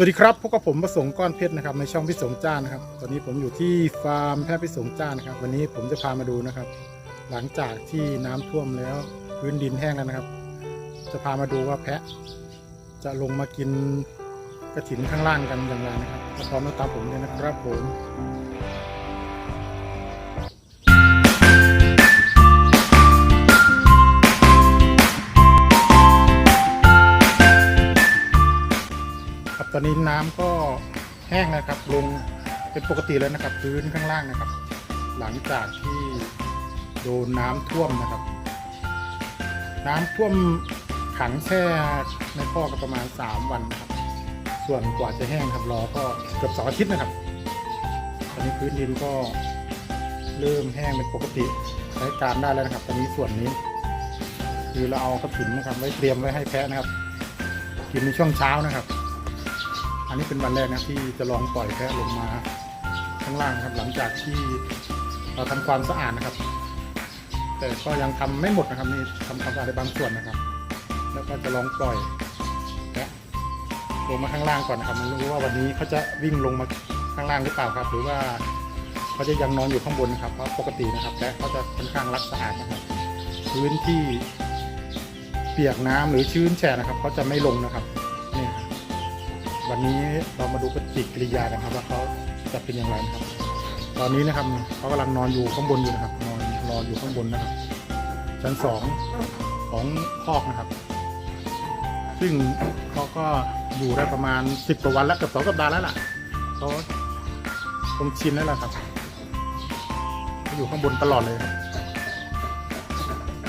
สวัสดีครับพบกับผมประสงค์ก้อนเพชรนะครับในช่องพิสงจ้านะครับ ตอนนี้ผมอยู่ที่ฟาร์มแพะพิสงจ้านะครับ วันนี้ผมจะพามาดูนะครับ หลังจากที่น้ำท่วมแล้วพื้นดินแห้งแล้วนะครับ จะพามาดูว่าแพะ จะลงมากินกระถินข้างล่างกันอย่างไรนะครับพร้อมแล้วตามผมเลยนะครับผม ตอนนี้น้ำก็แห้งนะครับ ลงเป็นปกติแล้วนะครับ พื้นข้างล่างนะครับ หลังจากที่โดนน้ำท่วมนะครับ น้ำท่วมขังแช่ในท่อก็ประมาณ 3 วันนะครับ ส่วนกว่าจะแห้งครับรอก็เกือบสองอาทิตย์นะครับ ตอนนี้พื้นดินก็เริ่มแห้งเป็นปกติใช้การได้แล้วนะครับ ตอนนี้ส่วนนี้ คือเราเอากระถินนะครับ ไว้เตรียมไว้ให้แพะนะครับ กินในช่วงเช้านะครับ อันนี้เป็นวันแรกนะที่จะลองปล่อยแพะลงมาข้างล่างครับ หลังจากที่เราทำความสะอาดนะครับ แต่ก็ยังทำไม่หมดนะครับนี่ทำความสะอาดในบางส่วนนะครับ แล้วก็จะลองปล่อยแพะลงมาข้างล่างก่อนนะครับไม่รู้ว่าวันนี้เขาจะวิ่งลงมาข้างล่างหรือเปล่าครับ หรือว่าเขาจะยังนอนอยู่ข้างบนนะครับเพราะปกตินะครับแพะเขาจะค่อนข้างรักสะอาดนะครับ พื้นที่เปียกน้ำหรือชื้นแฉะนะครับเขาจะไม่ลงนะครับ วันนี้เรามาดูปฏิกิริยากันครับว่าเขาจะเป็นอย่างไรนะครับ ตอนนี้นะครับเขากำลังนอนอยู่ข้างบนอยู่นะครับ นอนรออยู่ข้างบนนะครับ ชั้นสองของคอกนะครับ ซึ่งเขาก็อยู่ได้ประมาณสิบกว่าวันแล้วเกือบสองสัปดาห์แล้วล่ะเขาคงชินแล้วล่ะครับอยู่ข้างบนตลอดเลยครับ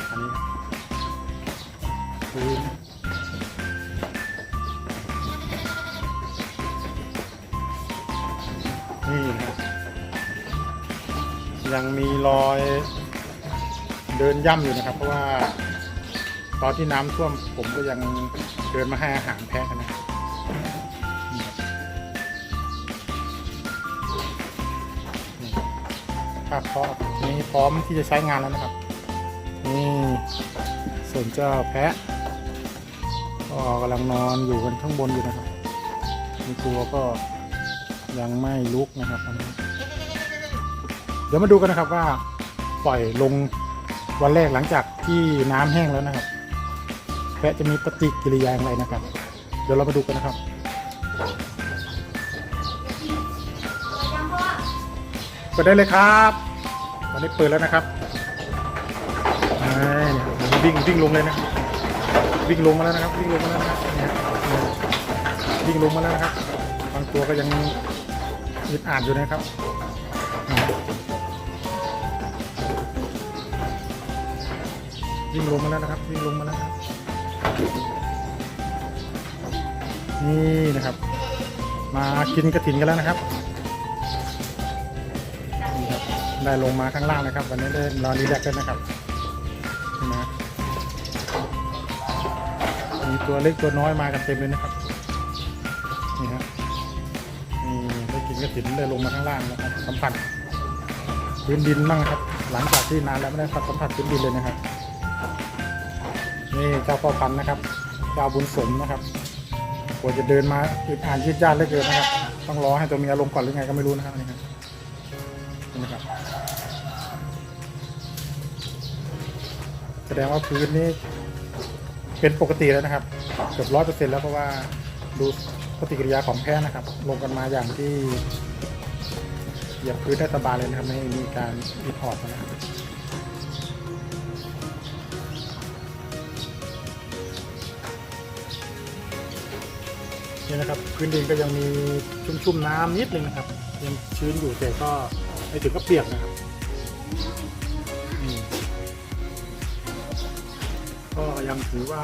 อันนี้พื้น นี่นะครับยังมีรอยเดินย่ำอยู่นะครับ เพราะว่า ตอนที่น้ำท่วมผมก็ยังเดินมาให้อาหารแพะนะครับครับนี่ภาพเพาะนี้พร้อมที่จะใช้งานแล้วนะครับ นี่ส่วนเจ้าแพะก็กำลังนอนอยู่กันข้างบนอยู่นะครับมีตัวก็ ยังไม่ลุกนะครับอันนี้เดี๋ยวมาดูกันนะครับว่าปล่อยลงวันแรกหลังจากที่น้ำแห้งแล้วนะครับแพะจะมีปฏิกิริยาอย่างไรนะครับ เดี๋ยวเรามาดูกันนะครับเปิดได้เลยครับตอนนี้เปิดแล้วนะครับนี่เนี่ยวิ่งวิ่งลงเลยนะวิ่งลงมาแล้วนะครับวิ่งลงมาแล้วนะครับวิ่งลงมาแล้วนะครับบางตัวก็ยัง อึดอัดอยู่นะครับวิ่งลงมาแล้วนะครับวิ่งลงมาแล้วนะครับนี่นะครับ มากินกระถินกันแล้วนะครับนี่ครับ ได้ลงมาข้างล่างนะครับ วันนี้ได้นอนรีแลกกันนะครับนะมีตัวเล็กตัวน้อยมากันเต็มเลยนะครับนี่ครับ ด้กินกระถินได้ลงมาข้างล่างนะครับ สัมผัสพื้นดินบ้างครับ หลังจากที่นานแล้วไม่ได้สัมผัสพื้นดินเลยนะครับ นี่เจ้าพ่อพันธุ์นะครับเจ้าบุญสมนะครับกว่าจะเดินมาอึดอ่านยืดยาดเหลือเกินนะครับ ต้องรอให้ตัวเมียลงก่อนหรือไงก็ไม่รู้นะครับนี่ครับนี่นะครับ แสดงว่าพื้นนี้เป็นปกติแล้วนะครับ เกือบร้อยเปอร์เซ็นต์แล้วเพราะว่าดู ปฏิกิริยาของแพะนะครับ ลงกันมาอย่างที่เหยียบพื้นได้สบายเลยนะครับ ไม่มีการอิดออดนะครับนี่นะครับพื้นดินก็ยังมีชุ่มๆน้ำนิดนึงนะครับ ยังชื้นอยู่แต่ก็ไม่ถึงกับเปียกนะครับก็ยังถือว่า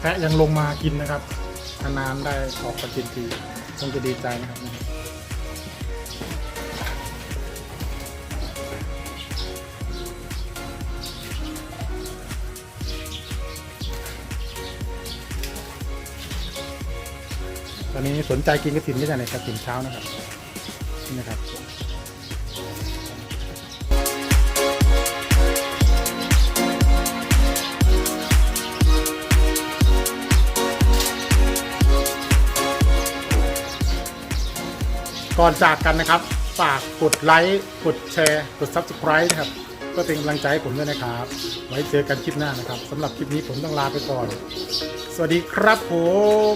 แพะยังลงมากินนะครับนานๆได้ออกมากินทีคงจะดีใจนะครับตอนนี้สนใจกินกระถินไม่ใช่ไหนกระถินเช้านะครับนี่นะครับ ก่อนจากกันนะครับ ฝากกดไลค์ กดแชร์ กด Subscribe นะครับ ก็เป็นกำลังใจให้ผมด้วยนะครับ ไว้เจอกันคลิปหน้านะครับสำหรับคลิปนี้ผมต้องลาไปก่อน สวัสดีครับผม